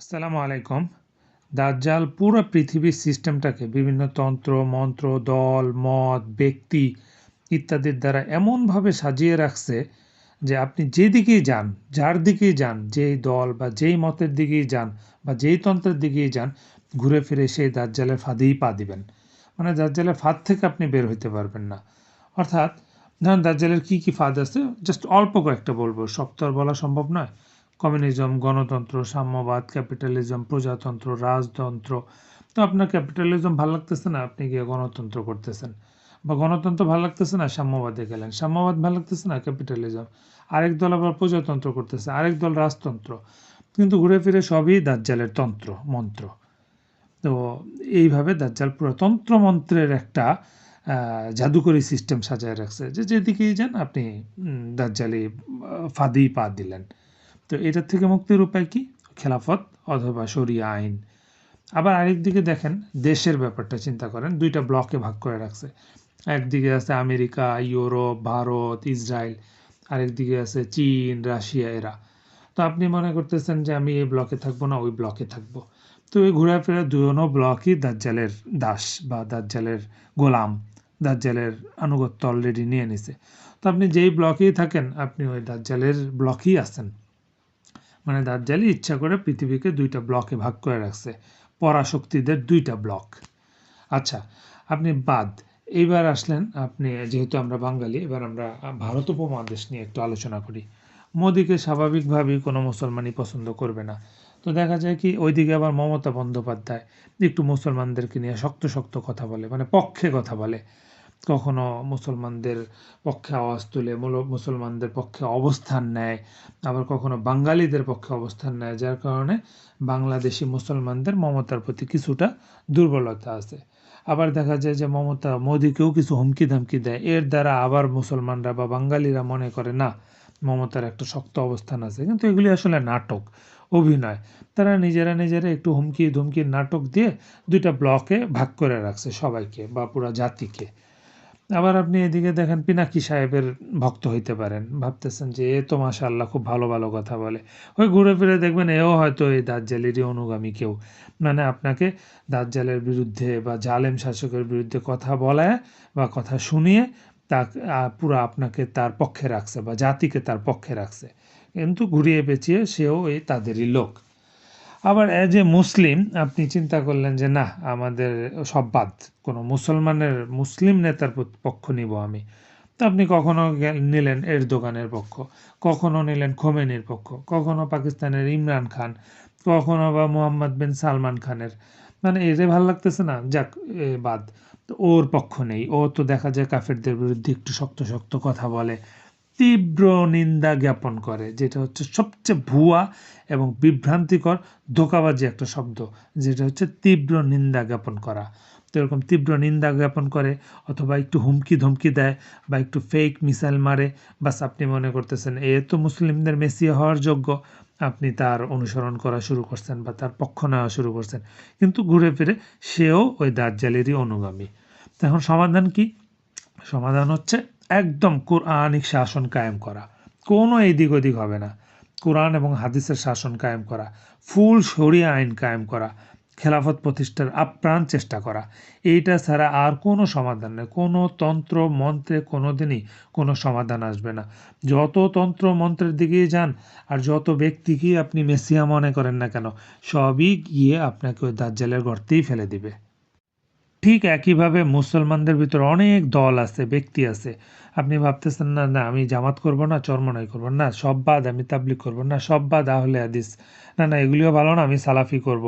আসসালামু আলাইকুম। দাজ্জাল পুরো পৃথিবীর সিস্টেমটাকে, বিভিন্ন তন্ত্র, মন্ত্র, দল, মত, ব্যক্তি ইত্যাদির দ্বারা এমনভাবে সাজিয়ে রাখছে যে আপনি যেদিকেই যান, যার দিকেই যান, যেই দল বা যেই মতের দিকেই যান বা যেই তন্ত্রের দিকেই যান, ঘুরে ফিরে সেই দাজ্জালের ফাঁদেই পা দিবেন। মানে দাজ্জালের ফাঁদ থেকে আপনি বের হইতে পারবেন না। অর্থাৎ ধরেন দাজ্জালের কী কী ফাঁদ আছে? জাস্ট অল্প কয়েকটা বলব। সব তো আর বলা সম্ভব নয়। কমিউনিজম, গণতন্ত্র, সাম্যবাদ, ক্যাপিটালিজম, প্রজাতন্ত্র, রাজতন্ত্র। তো আপনার ক্যাপিটালিজম ভালো লাগতেছে না? আপনি গিয়ে গণতন্ত্র করতেছেন। বা গণতন্ত্র ভালো লাগতেছে না? সাম্যবাদে গেলেন। সাম্যবাদ ভালো লাগতেছে না? ক্যাপিটালিজম। আরেক দল আবার প্রজাতন্ত্র করতেছে, আরেক দল রাজতন্ত্র। কিন্তু ঘুরে ফিরে সবই দাজ্জালের তন্ত্র, মন্ত্র। তো এইভাবে দাজ্জাল পুরো তন্ত্রমন্ত্রের একটা জাদুকরী সিস্টেম সাজায় রাখছে। যে যেদিকেই যান, আপনি দাজ্জালি ফাঁদেই পা দিলেন। তো এটার থেকে মুক্তির উপায় কি? খেলাফত অথবা শরিয়া আইন। আবার আরেক দিকে দেখেন, দেশের ব্যাপারটা চিন্তা করেন, দুইটা ব্লকে ভাগ করে রাখছে। একদিকে আছে আমেরিকা, ইউরোপ, ভারত, ইসরায়েল, আরেক দিকে আছে চীন, রাশিয়া, এরা। তো আপনি মনে করতেছেন যে আমি এই ব্লকে থাকব না, ওই ব্লকে থাকব। তো এই ঘোরাফেরা দুজনও ব্লকই দাজ্জালের দাস বা দাজ্জালের গোলাম, দাজ্জালের আনুগত্য অলরেডি নিয়ে নিছে। তো আপনি যেই ব্লকেই থাকেন, আপনি ওই দাজ্জালের ব্লকেই আছেন। মানে দাজ্জালি ইচ্ছা করে পৃথিবীকে দুইটা ব্লকে ভাগ করে রাখছে, পরাশক্তিদের দুইটা ব্লক। আচ্ছা আপনি বাদ, এইবার আসলেন আপনি, যেহেতু আমরা বাঙালি, এবার আমরা ভারত উপমহাদেশ নিয়ে একটু আলোচনা করি। মোদিকে স্বাভাবিকভাবেই কোনো মুসলমানই পছন্দ করবে না। তো দেখা যায় কি, ওইদিকে আবার মমতা বন্দ্যোপাধ্যায় একটু মুসলমানদেরকে নিয়ে শক্ত শক্ত কথা বলে মানে পক্ষে কথা বলে। কখনো মুসলমানদের পক্ষে আওয়াজ তুলে মুসলমানদের পক্ষে অবস্থান নেয়, আবার কখনো বাঙালিদের পক্ষে অবস্থান নেয়, যার কারণে বাংলাদেশি মুসলমানদের মমতার প্রতি কিছুটা দুর্বলতা আছে। আবার দেখা যায় যে মমতা মোদীকেও কিছু হুমকি ধামকি দেয়। এর দ্বারা আবার মুসলমানরা বা বাঙালিরা মনে করে, না, মমতার একটা শক্ত অবস্থান আছে। কিন্তু এগুলি আসলে নাটক, অভিনয়। তারা নিজেরা নিজেরা একটু হুমকি ধুমকির নাটক দিয়ে দুইটা ব্লকে ভাগ করে রাখছে সবাইকে বা পুরা জাতিকে। আবার আপনি এদিকে দেখেন পিনাকি সাহেবের ভক্ত হইতে পারেন। ভাবতেছেন যে, এ তো মাসা আল্লাহ খুব ভালো ভালো কথা বলে। ওই ঘুরে ফিরে দেখবেন এও হয়তো এই দাজ্জালেরই অনুগামী কেউ। মানে আপনাকে দাজ্জালের বিরুদ্ধে বা জালেম শাসকের বিরুদ্ধে কথা বলায় বা কথা শুনিয়ে তা পুরো আপনাকে তার পক্ষে রাখছে বা জাতিকে তার পক্ষে রাখছে। কিন্তু ঘুরিয়ে পেঁচিয়ে সেও এই তাদেরই লোক। আবার অ্যাজ এ মুসলিম, আপনি চিন্তা করলেন যে না, আমাদের সব বাদ। কোনো মুসলমানের মুসলিম নেতার পক্ষ নিব আমি। তো আপনি কখনো নিলেন এর দোকানের পক্ষ, কখনো নিলেন খোমেনির পক্ষ, কখনো পাকিস্তানের ইমরান খান, কখনো বা মোহাম্মদ বিন সালমান খানের। মানে এরে ভালো লাগতেছে না, যাক, এ বাদ। ওর পক্ষ নেই। ও তো দেখা যায় কাফেরদের বিরুদ্ধে একটু শক্ত শক্ত কথা বলে। তীব্র নিন্দা জ্ঞাপন করে, যেটা হচ্ছে সবচেয়ে ভুয়া এবং বিভ্রান্তিকর ধোকাবাজি একটা শব্দ, যেটা হচ্ছে তীব্র নিন্দা জ্ঞাপন করা। তো এরকম তীব্র নিন্দা জ্ঞাপন করে অথবা একটু হুমকি ধমকি দেয় বা একটু ফেক মিসাইল মারে, বাস আপনি মনে করতেছেন, এ তো মুসলিমদের মেসিয়া হওয়ার যোগ্য। আপনি তার অনুসরণ করা শুরু করছেন বা তার পক্ষ নেওয়া শুরু করছেন। কিন্তু ঘুরে ফিরে সেও ওই দার্জালেরই অনুগামী। এখন সমাধান কি? সমাধান হচ্ছে একদম কোরআনিক শাসন কায়েম করা। কোনো এদিক ওদিক হবে না। কোরআন এবং হাদিসের শাসন কায়েম করা। ফুল সরিয়া আইন কায়েম করা। খেলাফত প্রতিষ্ঠার আপ্রাণ চেষ্টা করা। এইটা ছাড়া আর কোনো সমাধান নেই। কোনো তন্ত্র, মন্ত্রে কোনো দিনই কোনো সমাধান আসবে না। যত তন্ত্র, মন্ত্রের দিকেই যান আর যত ব্যক্তিকেই আপনি মেসিয়া মনে করেন না কেন, সবই গিয়ে আপনাকে ওই দাজ্জালের গর্তেই ফেলে দিবে। ঠিক একইভাবে মুসলমানদের ভিতরে অনেক দল আছে, ব্যক্তি আছে। আপনি ভাবতেছেন, না না, আমি জামাত করব না, চরমনাই করব না, সব বাদ, আমি তাবলিক করব না, সব বাদ, আহলে হাদিস। না না, এগুলিও ভালো না, আমি সালাফি করব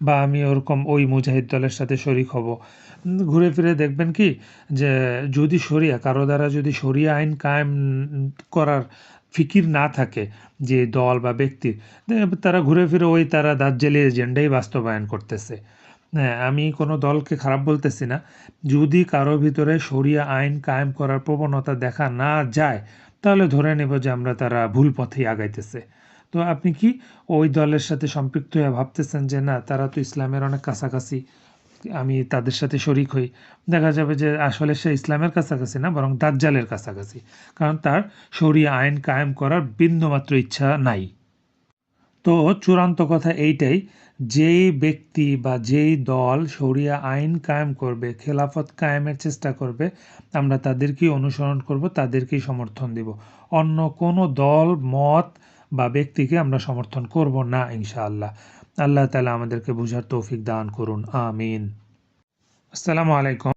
বা আমি ওরকম ওই মুজাহিদ দলের সাথে শরিক হব। ঘুরে ফিরে দেখবেন কি যে, যদি সরিয়া কারও দ্বারা যদি সরিয়া আইন কায়েম করার ফিকির না থাকে, যে দল বা ব্যক্তির, তারা ঘুরে ফিরে ওই তারা দাঁত জ্বালিয়ে এজেন্ডাই বাস্তবায়ন করতেছে। হ্যাঁ আমি কোনো দলকে খারাপ বলতেছি না। যদি কারও ভিতরে সরিয়া আইন কায়েম করার প্রবণতা দেখা না যায়, তাহলে ধরে নেব যে আমরা তারা ভুল পথেই আগাইতেছে। তো আপনি কি ওই দলের সাথে সম্পৃক্ত হয়ে ভাবতেছেন যে, না, তারা তো ইসলামের অনেক কাছাকাছি, আমি তাদের সাথে শরিক হই দেখা যাবে যে আসলে সে ইসলামের কাছাকাছি না, বরং দাজ্জালের কাছাকাছি। কারণ তার সরিয়া আইন কায়েম করার বিন্দুমাত্র ইচ্ছা নাই। তো চূড়ান্ত কথা এইটাই, যেই ব্যক্তি বা যেই দল শরিয়া আইন কায়েম করবে, খেলাফত কায়েমের চেষ্টা করবে, আমরা তাদেরকেই অনুসরণ করব, তাদেরকেই সমর্থন দিব। অন্য কোনো দল, মত বা ব্যক্তিকে আমরা সমর্থন করব না, ইনশাআল্লাহ। আল্লাহ তালা আমাদেরকে বুঝার তৌফিক দান করুন, আমিন। আসসালামু আলাইকুম।